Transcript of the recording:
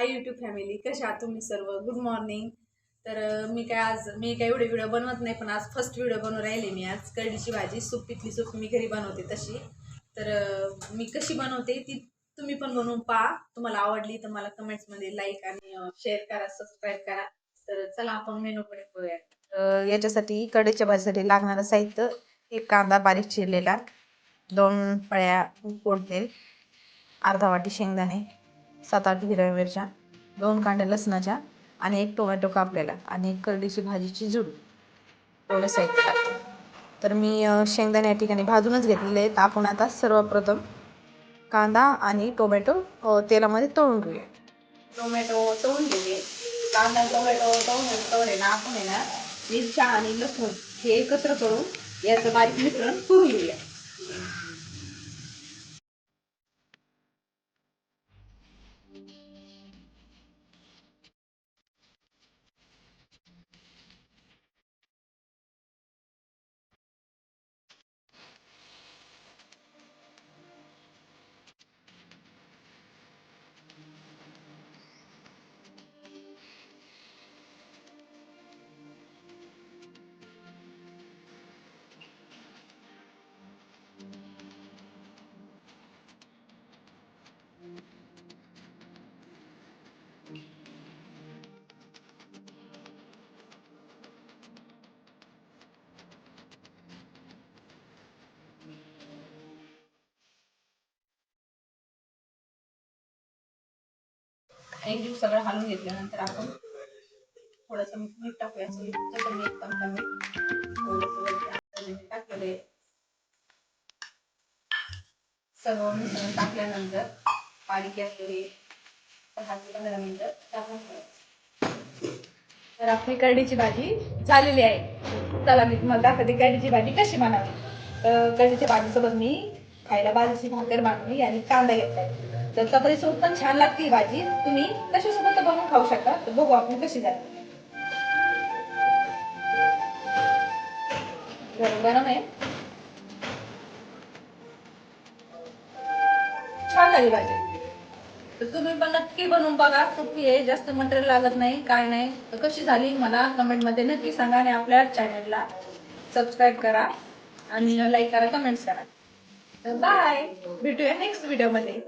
Hi YouTube family कशा आहात तुम्ही सर्व? गुड मॉर्निंग तर मी काय आज मी काय एवढे व्हिडिओ बनवत नाही पण आज फर्स्ट व्हिडिओ बनवून राहिले मी. आज कढीची भाजी सूप पितली सूप मी घरी बनवते तशी. तर मी कशी बनवते ती तुम्ही पण बनवून पहा. तुम्हाला आवडली तर मला कमेंट्समध्ये लाईक आणि शेअर करा सबस्क्राईब करा. तर चला आपण मेनूकडे बघूया याच्यासाठी कडीच्या भाजीसाठी लागणारं साहित्य एक कांदा बारीक चिरलेला दोन पळ्या कोडतेल अर्धा वाटी शेंगदाणे सात आठ हिरव्या मिरच्या दोन कांड्या लसणाच्या आणि एक टोमॅटो कापलेला आणि एक करडीची भाजीची जुड एवढं साहित्य लागतं तर मी शेंगदाणे या ठिकाणी भाजूनच घेतलेले आहेत. आपण आता सर्वप्रथम कांदा आणि टोमॅटो तेलामध्ये तळून घेऊया. टोमॅटो तळून घेते. कांदा टोमॅटो तळून तळले आहे ना आपण आहे ना मिरच्या आणि लसूण हे एकत्र करून याचं बारीक मिश्रण करून घेऊया. एक दिवस सगळं हलवून घेतल्यानंतर आपण थोडंसं मीठ टाकूया. चटणी मीठ चमचा मीठ थोडंसं मीठ टाकलेलं सर्व मिसळून टाकल्यानंतर पाणी गॅसवर दहा ते पंधरा मिनिटं. टाकून तर आपली करडीची भाजी झालेली आहे. चला मी तुम्हाला दाखवते करडीची भाजी कशी बनावी. तर करडीच्या भाजीसोबत मी खायला बाजूची भाकर मागणी आणि कांदा घेतलाय. तर चपातीसोबत पण छान लागते ही भाजी. तुम्ही कशासोबत बनवून खाऊ शकता. तर बघू आपण कशी जाते गरम गरम आहे. छान झाली भाजी. तर तुम्ही पण नक्की बनवून बघा. सोपी आहे जास्त मटेरियल लागत नाही काय नाही. तर कशी झाली मला कमेंटमध्ये नक्की सांगा आणि आपल्या चॅनलला सबस्क्राईब करा आणि लाईक करा कमेंट्स करा. तर बाय भेटूया नेक्स्ट व्हिडिओमध्ये